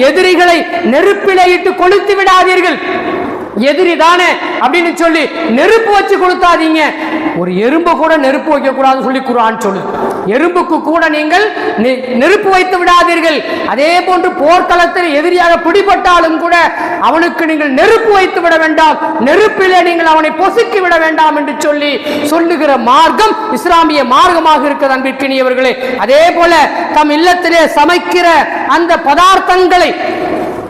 எதிரிகளை நெருப்பிலே இட்டு கொளுத்து விடாதீர்கள். எதிரி தானே அப்படின்னு சொல்லி நெருப்பு வச்சு கொடுத்தாதீங்க ஒரு எறும்பு கூட நெருப்பு வைக்கக்கூடாதுன்னு சொல்லி குரான் சொல்லு எறும்புக்கு கூட நீங்கள் நெ- நெருப்பு வைத்து விடாதீர்கள். அதே போன்று போர்க்களத்தில் எதிரியாக பிடிபட்டாலும் கூட அவனுக்கு நீங்கள் நெருப்பு வைத்து விட வேண்டாம். நெருப்பிலே நீங்கள் அவனை பொசுக்கி விட வேண்டாம் என்று சொல்லி சொல்லுகிற மார்க்கம் இஸ்லாமிய மார்க்கமாக இருக்கிறது அன்பிற்கினியவர்களே. அதே போல தம் இல்லத்திலே சமைக்கிற அந்த பதார்த்தங்களை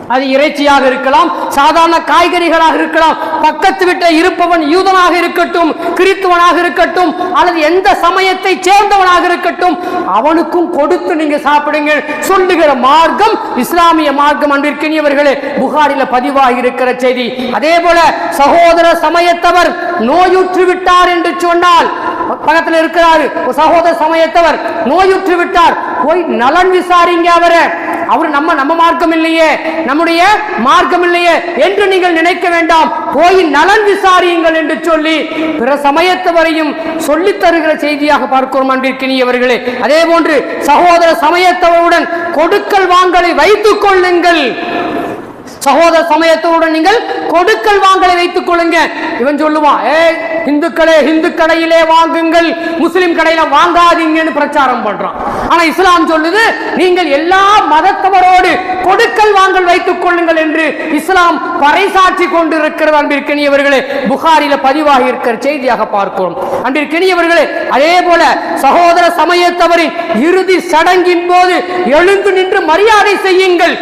அது இறைச்சியாக இருக்கலாம் சாதாரண காய்கறிகளாக இருக்கலாம் பக்கத்து வீட்டில் இருப்பவன் யூதனாக இருக்கட்டும் கிறித்துவனாக இருக்கட்டும் அல்லது எந்த சமயத்தை சேர்ந்தவனாக இருக்கட்டும் அவனுக்கும் கொடுத்து நீங்க சாப்பிடுங்க சொல்லுகிற மார்க்கம் இஸ்லாமிய மார்க்கம் அன்பிற்கினியவர்களே புகாரில பதிவாகி இருக்கிற செய்தி. அதே போல சகோதர சமயத்தவர் நோயுற்று விட்டார் என்று சொன்னால் பக்கத்தில் இருக்கிறாரு சகோதர சமயத்தவர் நோயுற்று விட்டார் போய் நலன் விசாரிங்க அவரை. அவர் நம்ம நம்ம மார்க்கம் இல்லையே நம்முடைய மார்க்கம் இல்லையே என்று நீங்கள் நினைக்க வேண்டாம். போய் நலன் விசாரியுங்கள் என்று சொல்லி பிற சமயத்தவரையும் சொல்லி தருகிற செய்தியாக பார்க்கிறோம் அன்பிற்கினியவர்களே அதே போன்று சகோதர சமயத்தவருடன் கொடுக்கல் வாங்கலை வைத்துக் கொள்ளுங்கள். சகோதர சமயத்தோடு நீங்கள் கொடுக்கல் வாங்கலை வைத்துக் கொள்ளுங்க இவன் சொல்லுவான் ஏய் இந்துக்களே இந்து கடையிலே வாங்குங்கள். முஸ்லிம் கடையில வாங்காதீங்கன்னு பிரச்சாரம் பண்றான். ஆனா இஸ்லாம் சொல்லுது நீங்கள் எல்லா மதத்தவரோடு கொடுக்கல் வாங்கல் வைத்துக் கொள்ளுங்கள் என்று இஸ்லாம் பறைசாற்றி கொண்டிருக்கிறது அன்பிற்கினியவர்களே புகாரில பதிவாகி இருக்கிற செய்தியாக பார்க்கிறோம். அன்பிற்கினியவர்களே அதே போல சகோதர சமயத்தவரின் இறுதி சடங்கின் போது எழுந்து நின்று மரியாதை செய்யுங்கள்.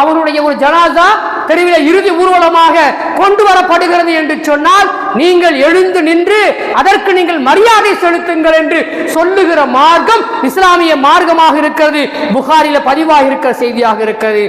அவருடைய ஒரு ஜனாசா தெருவில் இறுதி ஊர்வலமாக கொண்டு வரப்படுகிறது என்று சொன்னால் நீங்கள் எழுந்து நின்று அதற்கு நீங்கள் மரியாதை செலுத்துங்கள் என்று சொல்லுகிற மார்க்கம் இஸ்லாமிய மார்க்கமாக இருக்கிறது. புகாரில பதிவாக இருக்கிற செய்தியாக இருக்கிறது.